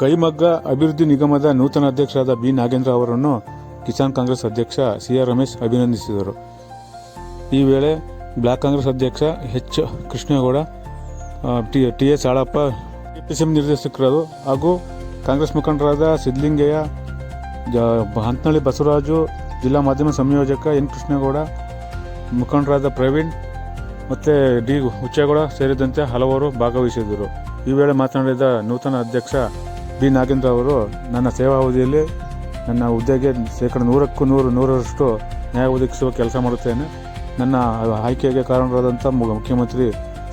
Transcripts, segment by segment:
ಕೈಮಗ್ಗ ಅಭಿವೃದ್ಧಿ ನಿಗಮದ ನೂತನ ಅಧ್ಯಕ್ಷರಾದ ಬಿ. ನಾಗೇಂದ್ರ ಅವರನ್ನು ಕಿಸಾನ್ ಕಾಂಗ್ರೆಸ್ ಅಧ್ಯಕ್ಷ ಸಿ. ಆರ್. ರಮೇಶ್ ಅಭಿನಂದಿಸಿದರು. ಈ ವೇಳೆ ಬ್ಲಾಕ್ ಕಾಂಗ್ರೆಸ್ ಅಧ್ಯಕ್ಷ H. Krishnegowda T. T. S. Alappa PCM ನಿರ್ದೇಶಕರು ಹಾಗೂ ಕಾಂಗ್ರೆಸ್ ಮುಖಂಡರಾದ ಸಿದ್ಲಿಂಗಯ್ಯ ಹಂತನಳ್ಳಿ ಬಸವರಾಜು, ಜಿಲ್ಲಾ ಮಾಧ್ಯಮ ಸಂಯೋಜಕ ಎನ್. ಕೃಷ್ಣೇಗೌಡ, ಮುಖಂಡರಾದ ಪ್ರವೀಣ್ ಮತ್ತು ಡಿ. ಹುಚ್ಚೇಗೌಡ ಸೇರಿದಂತೆ ಹಲವರು ಭಾಗವಹಿಸಿದರು ಈ ವೇಳೆ ಮಾತನಾಡಿದ ನೂತನ ಅಧ್ಯಕ್ಷ ಬಿ ನಾಗೇಂದ್ರ ಅವರು ನನ್ನ ಸೇವಾ ಅವಧಿಯಲ್ಲಿ ನನ್ನ ಹುದ್ದೆಗೆ ಶೇಕಡ ನೂರಕ್ಕೂ ನೂರು, ನೂರರಷ್ಟು ನ್ಯಾಯ ಒದಗಿಸುವ ಕೆಲಸ ಮಾಡುತ್ತೇನೆ. ನನ್ನ ಆಯ್ಕೆಗೆ ಕಾರಣರಾದಂಥ ಮುಖ್ಯಮಂತ್ರಿ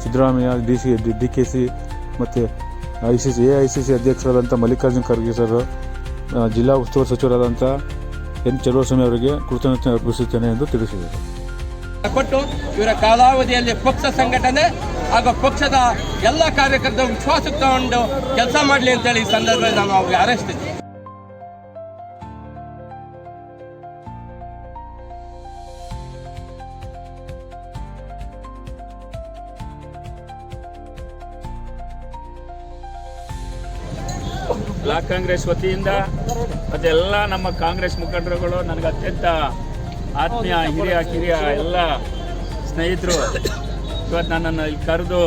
Siddaramaiah, D C, D K C ಮತ್ತು I C C, A I C C ಅಧ್ಯಕ್ಷರಾದಂಥ ಮಲ್ಲಿಕಾರ್ಜುನ್ ಖರ್ಗೆ ಸರ್ ಜಿಲ್ಲಾ ಉಸ್ತುವಾರಿ ಸಚಿವರಾದಂಥ ಎನ್ ಚಲುವಸ್ವಾಮಿ ಅವರಿಗೆ ಕೃತಜ್ಞತೆ ಅರ್ಪಿಸುತ್ತೇನೆ ಎಂದು ತಿಳಿಸಿದರು. ಕೊಟ್ಟು ಇವರ ಕಾಲಾವಧಿಯಲ್ಲಿ ಪಕ್ಷ ಸಂಘಟನೆ ಹಾಗೂ ಪಕ್ಷದ ಎಲ್ಲ ಕಾರ್ಯಕರ್ತರು ವಿಶ್ವಾಸ ತಗೊಂಡು ಕೆಲಸ ಮಾಡಲಿ ಅಂತೇಳಿ ಈ ಸಂದರ್ಭದಲ್ಲಿ ನಾನು ಅವ್ರಿಗೆ ಹಾರೈಸ್ತೀನಿ. ಬ್ಲಾಕ್ ಕಾಂಗ್ರೆಸ್ ವತಿಯಿಂದ ಅದೆಲ್ಲ ನಮ್ಮ ಕಾಂಗ್ರೆಸ್ ಮುಖಂಡರುಗಳು ನನಗೆ ಅತ್ಯಂತ ಆತ್ಮೀಯ ಹಿರಿಯ ಕಿರಿಯ ಎಲ್ಲ ಸ್ನೇಹಿತರು ಇವತ್ತು ನನ್ನನ್ನು ಇಲ್ಲಿ ಕರೆದು,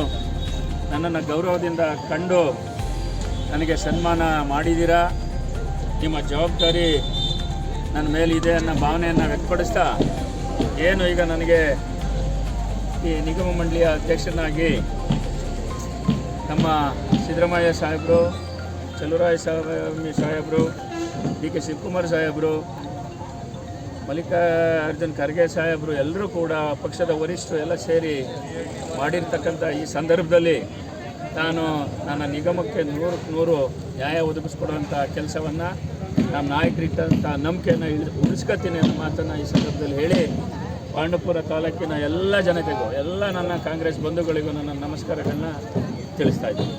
ನನ್ನನ್ನು ಗೌರವದಿಂದ ಕಂಡು ನನಗೆ ಸನ್ಮಾನ ಮಾಡಿದ್ದೀರಾ? ನಿಮ್ಮ ಜವಾಬ್ದಾರಿ ನನ್ನ ಮೇಲಿದೆ ಅನ್ನೋ ಭಾವನೆಯನ್ನು ವ್ಯಕ್ತಪಡಿಸ್ತಾ, ಏನು ಈಗ ನನಗೆ ಈ ನಿಗಮ ಮಂಡಳಿಯ ಅಧ್ಯಕ್ಷನಾಗಿ ನಮ್ಮ ಸಿದ್ದರಾಮಯ್ಯ ಸಾಹೇಬರು, ಚಲುರಾಯ ಸಾಹೇಬ್ ಸಾಹೇಬರು, ಡಿ ಕೆ ಶಿವಕುಮಾರ್ ಸಾಹೇಬರು ಮಲ್ಲಿಕಾರ್ಜುನ್ ಖರ್ಗೆ ಸಾಹೇಬರು ಎಲ್ಲರೂ ಕೂಡ ಪಕ್ಷದ ವರಿಷ್ಠರು ಎಲ್ಲ ಸೇರಿ ಮಾಡಿರ್ತಕ್ಕಂಥ ಈ ಸಂದರ್ಭದಲ್ಲಿ ನಾನು ನನ್ನ ನಿಗಮಕ್ಕೆ ನೂರಕ್ಕೆ ನೂರು ನ್ಯಾಯ ಒದಗಿಸ್ಕೊಡುವಂಥ ಕೆಲಸವನ್ನು ನಮ್ಮ ನಾಯಕರಿಟ್ಟಂಥ ನಂಬಿಕೆಯನ್ನು ಇಳಿದು ಉಳಿಸ್ಕೊತೀನಿ ಅನ್ನೋ ಮಾತನ್ನು ಈ ಸಂದರ್ಭದಲ್ಲಿ ಹೇಳಿ ಪಾಂಡವಪುರ ತಾಲೂಕಿನ ಎಲ್ಲ ಜನತೆಗೂ, ಎಲ್ಲ ನನ್ನ ಕಾಂಗ್ರೆಸ್ ಬಂಧುಗಳಿಗೂ ನನ್ನ ನಮಸ್ಕಾರಗಳನ್ನ ತಿಳಿಸ್ತಾ ಇದ್ದೀನಿ.